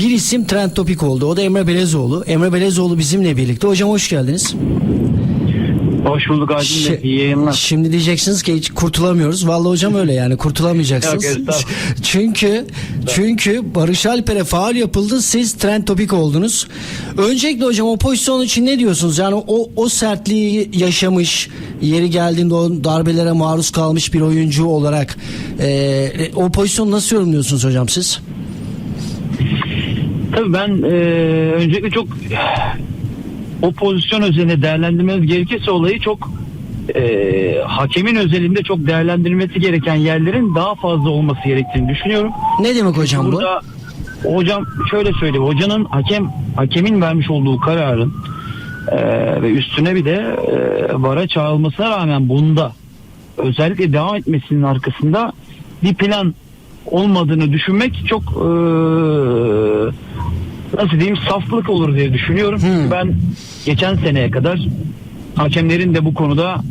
Bir isim trend topik oldu. O da Emre Belezoğlu. Emre Belezoğlu bizimle birlikte. Hocam hoş geldiniz. Hoş bulduk Acun Bey. İyi yayınlar. Şimdi diyeceksiniz ki hiç kurtulamıyoruz. Vallahi hocam öyle yani kurtulamayacaksınız. Yok, çünkü çünkü Barış Alper'e faal yapıldı. Siz trend topik oldunuz. Öncelikle hocam o pozisyon için ne diyorsunuz? Yani o o sertliği yaşamış, yeri geldiğinde o darbelere maruz kalmış bir oyuncu olarak e, o pozisyonu nasıl yorumluyorsunuz hocam siz? Tabii ben e, öncelikle çok o pozisyon özelinde değerlendirmemiz gerekirse olayı çok e, hakemin özelinde çok değerlendirilmesi gereken yerlerin daha fazla olması gerektiğini düşünüyorum. Ne demek hocam bu? Burada hocam şöyle söyleyeyim. Hocanın hakem hakemin vermiş olduğu kararın e, ve üstüne bir de e, vara çağrılmasına rağmen bunda özellikle devam etmesinin arkasında bir plan olmadığını düşünmek çok e, nasıl diyeyim saflık olur diye düşünüyorum. Hmm. Ben geçen seneye kadar hakemlerin de bu konuda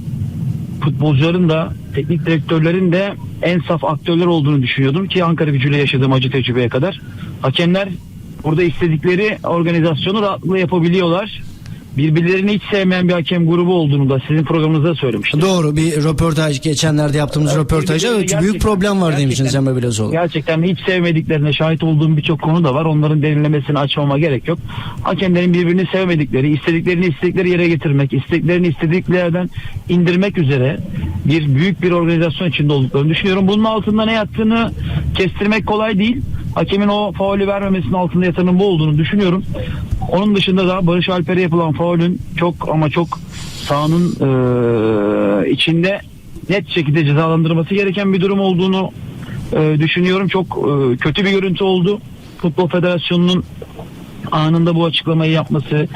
futbolcuların da teknik direktörlerin de en saf aktörler olduğunu düşünüyordum ki Ankara gücüyle yaşadığım acı tecrübeye kadar. Hakemler burada istedikleri organizasyonu rahatlıkla yapabiliyorlar. Birbirlerini hiç sevmeyen bir hakem grubu olduğunu da sizin programınızda söylemiştim. Doğru bir röportaj geçenlerde yaptığımız Evet, röportajda büyük problem var demiştiniz Emre Belezoğlu. Gerçekten hiç sevmediklerine şahit olduğum birçok konu da var. Onların derinlemesini açmama gerek yok. Hakemlerin birbirini sevmedikleri, istediklerini istedikleri yere getirmek, istediklerini istediklerden indirmek üzere bir büyük bir organizasyon içinde olduklarını düşünüyorum. Bunun altında ne yattığını kestirmek kolay değil. Hakemin o faulü vermemesinin altında yatanın bu olduğunu düşünüyorum. Onun dışında da Barış Alper'e yapılan faulün çok ama çok sahanın eee, içinde net şekilde cezalandırılması gereken bir durum olduğunu e, düşünüyorum. Çok e, kötü bir görüntü oldu. Futbol Federasyonu'nun anında bu açıklamayı yapması,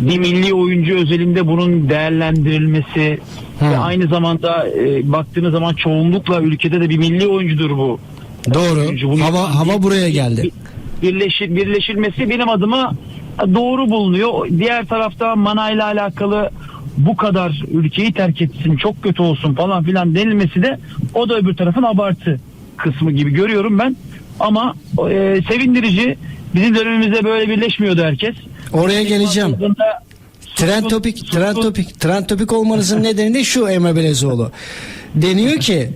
bir milli oyuncu özelinde bunun değerlendirilmesi ve aynı zamanda e, baktığınız zaman çoğunlukla ülkede de bir milli oyuncudur bu. Doğru. Hava hava buraya geldi. bir- Birleşir, birleşilmesi benim adıma doğru bulunuyor. Diğer tarafta Mana ile alakalı bu kadar ülkeyi terk etsin, çok kötü olsun falan filan denilmesi de o da öbür tarafın abartı kısmı gibi görüyorum ben. Ama e, sevindirici. Bizim dönemimizde böyle birleşmiyordu herkes. Oraya geleceğim. Trend topik, trend topik, trend topik olmanızın nedeni de şu Emre Belezoğlu. Deniyor ki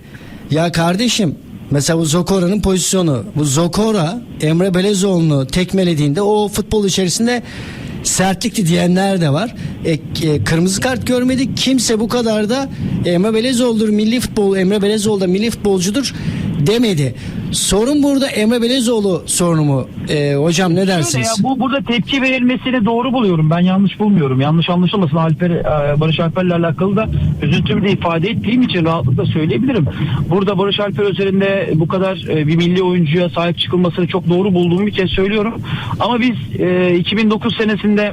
ya kardeşim mesela bu Zokora'nın pozisyonu. Bu Zokora Emre Belezoğlu'nu tekmelediğinde o futbol içerisinde sertlikti diyenler de var. E, e, kırmızı kart görmedik. Kimse bu kadar da Emre Belezoğlu'dur milli futbol, Emre Belezoğlu da milli futbolcudur demedi. Sorun burada Emre Belezoğlu sorunu mu? E, hocam ne Şöyle dersiniz? ya, bu burada tepki verilmesini doğru buluyorum. Ben yanlış bulmuyorum. Yanlış anlaşılmasın. Alper, e, Barış Alper'le alakalı da üzüntümü de ifade ettiğim için rahatlıkla söyleyebilirim. Burada Barış Alper üzerinde bu kadar e, bir milli oyuncuya sahip çıkılmasını çok doğru bulduğum için söylüyorum. Ama biz e, 2009 senesinde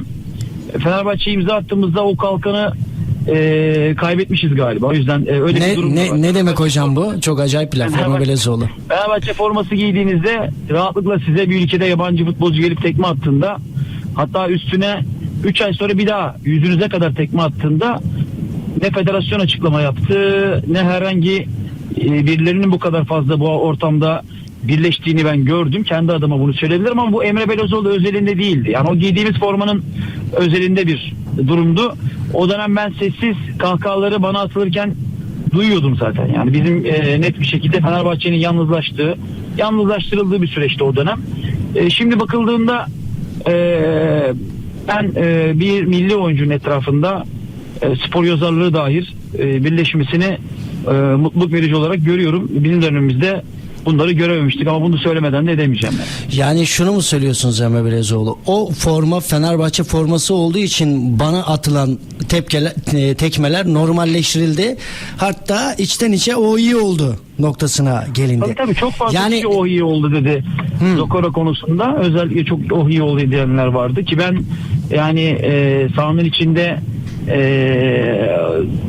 Fenerbahçe'ye imza attığımızda o kalkanı e, kaybetmişiz galiba. O yüzden e, öyle bir durum Ne, var. ne, ne demek hocam bu? Çok acayip bir laf Fenerbahçe- Belezoğlu. Fenerbahçe forması giydiğinizde rahatlıkla size bir ülkede yabancı futbolcu gelip tekme attığında hatta üstüne 3 ay sonra bir daha yüzünüze kadar tekme attığında ne federasyon açıklama yaptı ne herhangi e, birilerinin bu kadar fazla bu ortamda birleştiğini ben gördüm. Kendi adıma bunu söyleyebilirim ama bu Emre Belözoğlu özelinde değildi. Yani o giydiğimiz formanın özelinde bir durumdu. O dönem ben sessiz kahkahaları bana atılırken duyuyordum zaten. Yani bizim e, net bir şekilde Fenerbahçe'nin yalnızlaştığı, yalnızlaştırıldığı bir süreçti o dönem. E, şimdi bakıldığında e, ben e, bir milli oyuncunun etrafında e, spor yazarlığı dair e, birleşmesini e, mutluluk verici olarak görüyorum. Bizim dönemimizde bunları görememiştik ama bunu söylemeden de edemeyeceğim. Yani. Yani şunu mu söylüyorsunuz Emre Belezoğlu? O forma Fenerbahçe forması olduğu için bana atılan tepkeler, e, tekmeler normalleştirildi. Hatta içten içe o iyi oldu noktasına gelindi. Tabii tabii çok fazla Yani- kişi oh iyi oldu dedi. Zokora konusunda özellikle çok oh iyi oldu diyenler vardı ki ben yani e, sahanın içinde e,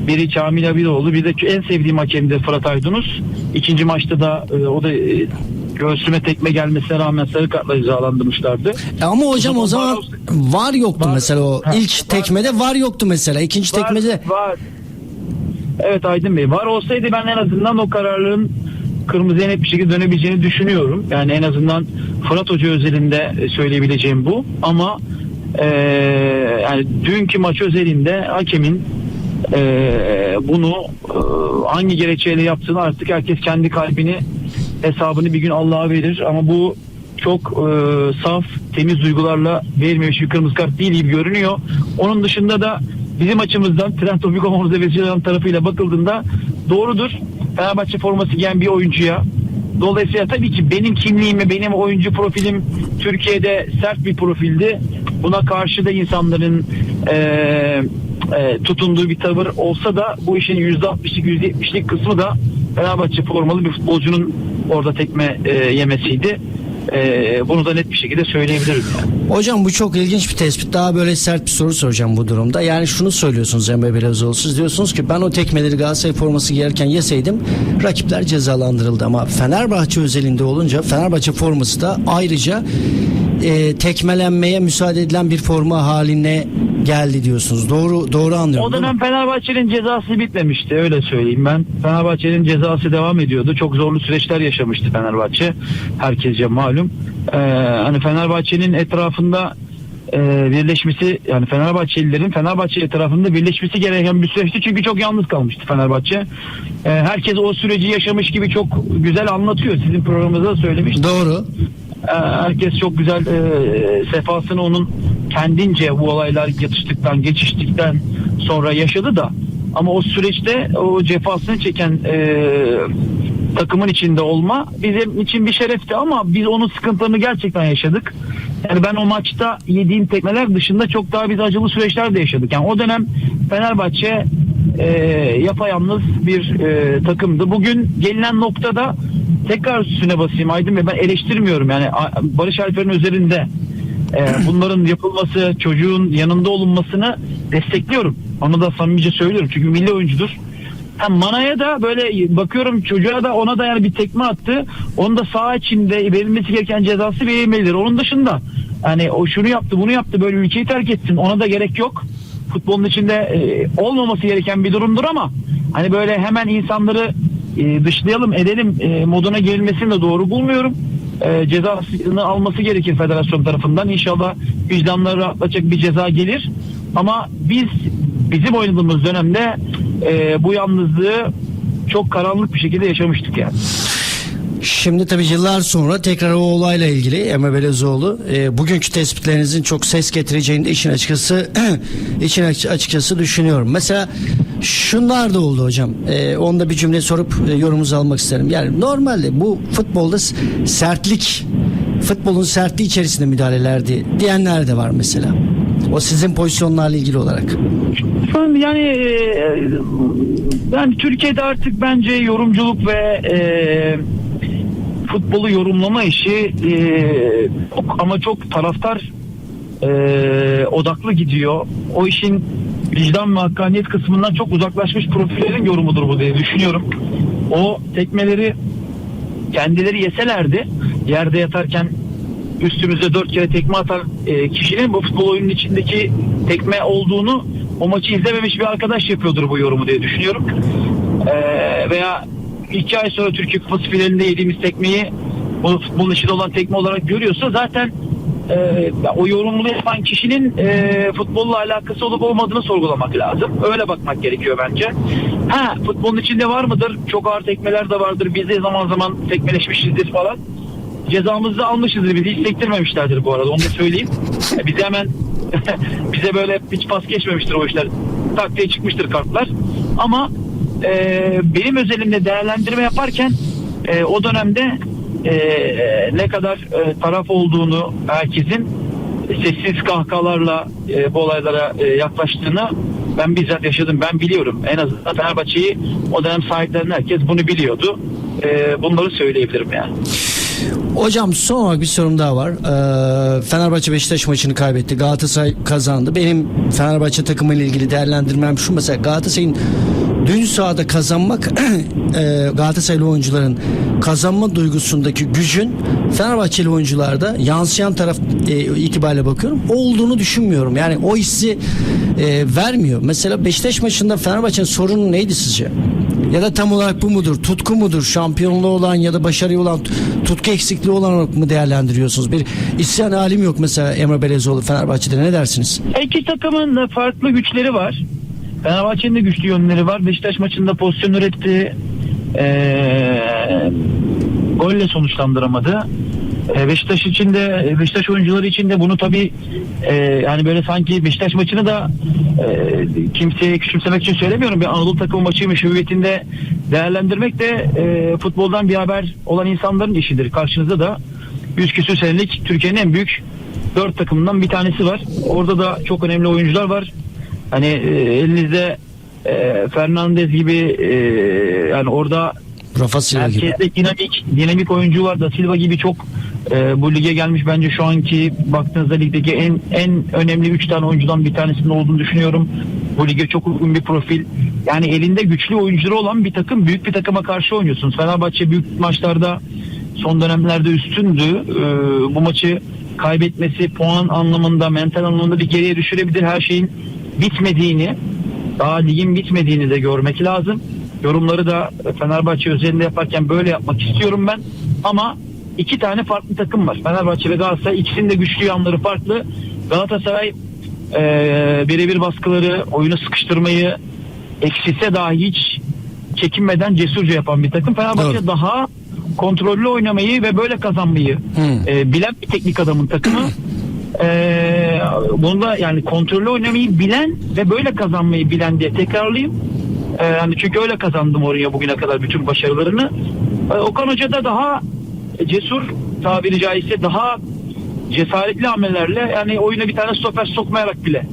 biri Kamil Abidoğlu bir de en sevdiğim hakem de Fırat Aydınus. İkinci maçta da e, o da e, göğsüme tekme gelmesine rağmen sarı kartla cezalandırmışlardı. E Ama hocam o zaman var yoktu var- mesela o Ha, ilk var- tekmede var yoktu mesela. ikinci Var- tekmede var. Evet Aydın Bey var olsaydı ben en azından o kararın kırmızıya net bir şekilde dönebileceğini düşünüyorum. Yani en azından Fırat Hoca özelinde e, söyleyebileceğim bu. Ama e, yani dünkü maç özelinde hakemin e, bunu e, hangi gerekçeyle yaptığını artık herkes kendi kalbini hesabını bir gün Allah'a verir. Ama bu çok e, saf, temiz duygularla verilmemiş bir kırmızı kart değil gibi görünüyor. Onun dışında da bizim açımızdan Trent ve Zidane tarafıyla bakıldığında doğrudur. Fenerbahçe forması giyen bir oyuncuya Dolayısıyla tabii ki benim kimliğim ve benim oyuncu profilim Türkiye'de sert bir profildi. Buna karşı da insanların e, e, tutunduğu bir tavır olsa da bu işin %60'lık %70'lik kısmı da Fenerbahçe formalı bir futbolcunun orada tekme e, yemesiydi. E, bunu da net bir şekilde söyleyebilirim. Yani. Hocam bu çok ilginç bir tespit. Daha böyle sert bir soru soracağım bu durumda. Yani şunu söylüyorsunuz Emre Belezoğlu. Siz diyorsunuz ki ben o tekmeleri Galatasaray forması giyerken yeseydim rakipler cezalandırıldı. Ama Fenerbahçe özelinde olunca Fenerbahçe forması da ayrıca e, tekmelenmeye müsaade edilen bir forma haline geldi diyorsunuz. Doğru doğru anlıyorum. O dönem Fenerbahçe'nin cezası bitmemişti öyle söyleyeyim ben. Fenerbahçe'nin cezası devam ediyordu. Çok zorlu süreçler yaşamıştı Fenerbahçe. Herkesce malum. Ee, hani Fenerbahçe'nin etrafında e, birleşmesi yani Fenerbahçelilerin Fenerbahçe etrafında birleşmesi gereken bir süreçti. Çünkü çok yalnız kalmıştı Fenerbahçe. Ee, herkes o süreci yaşamış gibi çok güzel anlatıyor. Sizin programınızda da söylemiştim. Doğru. Ee, herkes çok güzel e, sefasını onun kendince bu olaylar yatıştıktan geçiştikten sonra yaşadı da ama o süreçte o cefasını çeken e, takımın içinde olma bizim için bir şerefti ama biz onun sıkıntılarını gerçekten yaşadık. Yani ben o maçta yediğim tekmeler dışında çok daha biz acılı süreçler de yaşadık. Yani o dönem Fenerbahçe e, yapayalnız bir e, takımdı. Bugün gelinen noktada tekrar üstüne basayım Aydın Bey ben eleştirmiyorum yani Barış Alper'in üzerinde e, bunların yapılması çocuğun yanında olunmasını destekliyorum. Onu da samimice söylüyorum çünkü milli oyuncudur. Ha, Mana'ya da böyle bakıyorum çocuğa da ona da yani bir tekme attı. Onu da sağ içinde verilmesi gereken cezası verilmelidir. Onun dışında hani o şunu yaptı bunu yaptı böyle ülkeyi terk etsin ona da gerek yok. Futbolun içinde e, olmaması gereken bir durumdur ama hani böyle hemen insanları e, dışlayalım edelim e, moduna girilmesini de doğru bulmuyorum. E, cezasını alması gerekir federasyon tarafından. İnşallah vicdanları rahatlatacak bir ceza gelir. Ama biz bizim oynadığımız dönemde e, bu yalnızlığı çok karanlık bir şekilde yaşamıştık yani. Şimdi tabii yıllar sonra tekrar o olayla ilgili Emre Belezoğlu e, bugünkü tespitlerinizin çok ses getireceğini de işin açıkçası işin aç- açıkçası düşünüyorum. Mesela şunlar da oldu hocam. E, onda bir cümle sorup e, yorumunuzu almak isterim. Yani normalde bu futbolda sertlik futbolun sertliği içerisinde müdahalelerdi diyenler de var mesela. O sizin pozisyonlarla ilgili olarak. An yani e, yani Türkiye'de artık bence yorumculuk ve e, futbolu yorumlama işi e, ama çok taraftar e, odaklı gidiyor. O işin vicdan ve hakkaniyet kısmından çok uzaklaşmış profillerin yorumudur bu diye düşünüyorum. O tekmeleri kendileri yeselerdi yerde yatarken üstümüze dört kere tekme atan e, kişinin bu futbol oyunun içindeki tekme olduğunu o maçı izlememiş bir arkadaş yapıyordur bu yorumu diye düşünüyorum. E, veya iki ay sonra Türkiye Kupası finalinde yediğimiz tekmeyi bu futbolun içinde olan tekme olarak görüyorsa zaten e, o yorumunu yapan kişinin e, futbolla alakası olup olmadığını sorgulamak lazım. Öyle bakmak gerekiyor bence. Ha futbolun içinde var mıdır? Çok ağır tekmeler de vardır. Biz de zaman zaman tekmeleşmişizdir falan cezamızı da almışızdır. Bizi hiç sektirmemişlerdir bu arada onu da söyleyeyim. E, Bize hemen bize böyle hiç pas geçmemiştir o işler. Tak diye çıkmıştır kartlar. Ama e, benim özelimde değerlendirme yaparken e, o dönemde e, ne kadar e, taraf olduğunu herkesin sessiz kahkahalarla e, bu olaylara yaklaştığını ben bizzat yaşadım. Ben biliyorum. En azından Fenerbahçe'yi o dönem sahiplenen herkes bunu biliyordu. Bunları söyleyebilirim yani. Hocam son olarak bir sorum daha var. Ee, Fenerbahçe Beşiktaş maçını kaybetti. Galatasaray kazandı. Benim Fenerbahçe takımıyla ilgili değerlendirmem şu mesela Galatasaray'ın dün sahada kazanmak e, Galatasaraylı oyuncuların kazanma duygusundaki gücün Fenerbahçeli oyuncularda yansıyan taraf e, itibariyle bakıyorum olduğunu düşünmüyorum. Yani o hissi e, vermiyor. Mesela Beşiktaş maçında Fenerbahçe'nin sorunu neydi sizce? Ya da tam olarak bu mudur? Tutku mudur? Şampiyonluğu olan ya da başarılı olan tutku eksikliği olarak mı değerlendiriyorsunuz? Bir isyan halim yok mesela Emre Belezoğlu Fenerbahçe'de ne dersiniz? İki takımın da farklı güçleri var. Fenerbahçe'nin de güçlü yönleri var. Beşiktaş maçında pozisyon üretti. Ee, golle sonuçlandıramadı. Beşiktaş için de Beşiktaş oyuncuları için de bunu tabii e, yani böyle sanki Beşiktaş maçını da e, kimseye küçümsemek için söylemiyorum. Bir Anadolu takımı maçıymış hüviyetinde değerlendirmek de e, futboldan bir haber olan insanların işidir. Karşınızda da 100 küsür senelik Türkiye'nin en büyük dört takımından bir tanesi var. Orada da çok önemli oyuncular var. Hani e, elinizde e, Fernandez gibi e, yani orada Rafa Silva gibi. Herkeste dinamik dinamik oyuncu var da Silva gibi çok e, bu lige gelmiş bence şu anki baktığınızda ligdeki en en önemli 3 tane oyuncudan bir tanesinin olduğunu düşünüyorum. Bu lige çok uygun bir profil. Yani elinde güçlü oyuncuları olan bir takım büyük bir takıma karşı oynuyorsunuz. Fenerbahçe büyük maçlarda son dönemlerde üstündü. E, bu maçı kaybetmesi puan anlamında mental anlamında bir geriye düşürebilir. Her şeyin bitmediğini daha ligin bitmediğini de görmek lazım. Yorumları da Fenerbahçe özelinde yaparken böyle yapmak istiyorum ben. Ama iki tane farklı takım var. Fenerbahçe ve Galatasaray ikisinin de güçlü yanları farklı. Galatasaray e, birebir baskıları, oyunu sıkıştırmayı eksilse dahi hiç çekinmeden cesurca yapan bir takım. Fenerbahçe Doğru. daha kontrollü oynamayı ve böyle kazanmayı Hmm. e, bilen bir teknik adamın takımı. Ee, bunda yani kontrollü oynamayı bilen ve böyle kazanmayı bilen diye tekrarlayayım. Ee, yani çünkü öyle kazandım oraya bugüne kadar bütün başarılarını. Ee, Okan Hoca da daha cesur tabiri caizse daha cesaretli hamlelerle yani oyuna bir tane stoper sokmayarak bile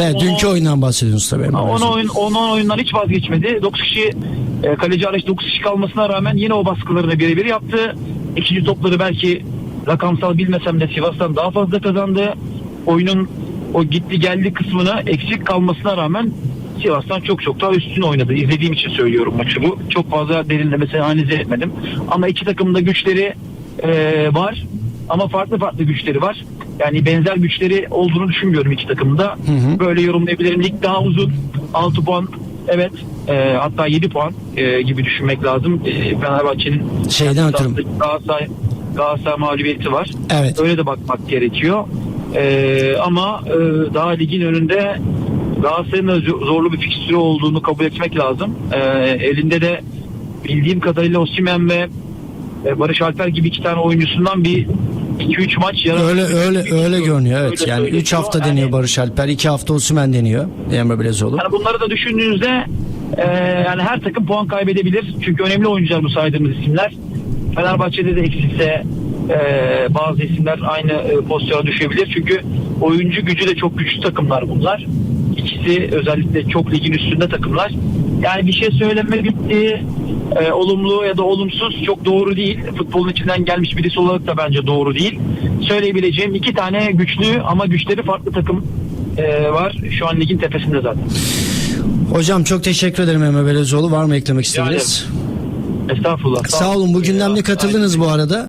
Evet, dünkü oyundan bahsediyorsunuz tabii. Emre Ha, Belezoğlu. Onu oyun, onu oyundan hiç vazgeçmedi. 9 kişi e, kaleci araç 9 kişi kalmasına rağmen yine o baskılarını birebir yaptı. İkinci topları belki rakamsal bilmesem de Sivas'tan daha fazla kazandı. Oyunun o gitti geldi kısmına eksik kalmasına rağmen Sivas'tan çok çok daha üstün oynadı. İzlediğim için söylüyorum maçı bu. Çok fazla derinlemesine analiz etmedim. Ama iki takımın da güçleri e, var. Ama farklı farklı güçleri var. Yani benzer güçleri olduğunu düşünmüyorum iki takımda. hı. Böyle yorumlayabilirim. Lig daha uzun. 6 puan evet e, hatta 7 puan e, gibi düşünmek lazım. E, Fenerbahçe'nin Şeyden ötürü. Galatasaray, Galatasaray mağlubiyeti var. Evet. Öyle de bakmak gerekiyor. E, ama e, daha ligin önünde Galatasaray'ın da zo- zorlu bir fikstürü olduğunu kabul etmek lazım. E, elinde de bildiğim kadarıyla Osimhen ve e, Barış Alper gibi iki tane oyuncusundan bir 2-3 maç yaratıyor. Öyle öyle öyle görünüyor evet. Öyle Yani 3 söyleniyor. hafta Yani- deniyor Barış Alper, 2 hafta Osimhen deniyor Emre Belezoğlu. Yani bunları da düşündüğünüzde e, yani her takım puan kaybedebilir. Çünkü önemli oyuncular bu saydığımız isimler. Fenerbahçe'de de eksilse e, bazı isimler aynı e, pozisyona düşebilir. Çünkü oyuncu gücü de çok güçlü takımlar bunlar. İkisi özellikle çok ligin üstünde takımlar. Yani bir şey söyleme bitti. e, olumlu ya da olumsuz çok doğru değil. Futbolun içinden gelmiş birisi olarak da bence doğru değil. Söyleyebileceğim iki tane güçlü ama güçleri farklı takım e, var. Şu an ligin tepesinde zaten. Hocam çok teşekkür ederim Emre Belezoğlu. Var mı eklemek istediğiniz? Estağfurullah. Sağ olun. Bu gündemde katıldınız bu arada.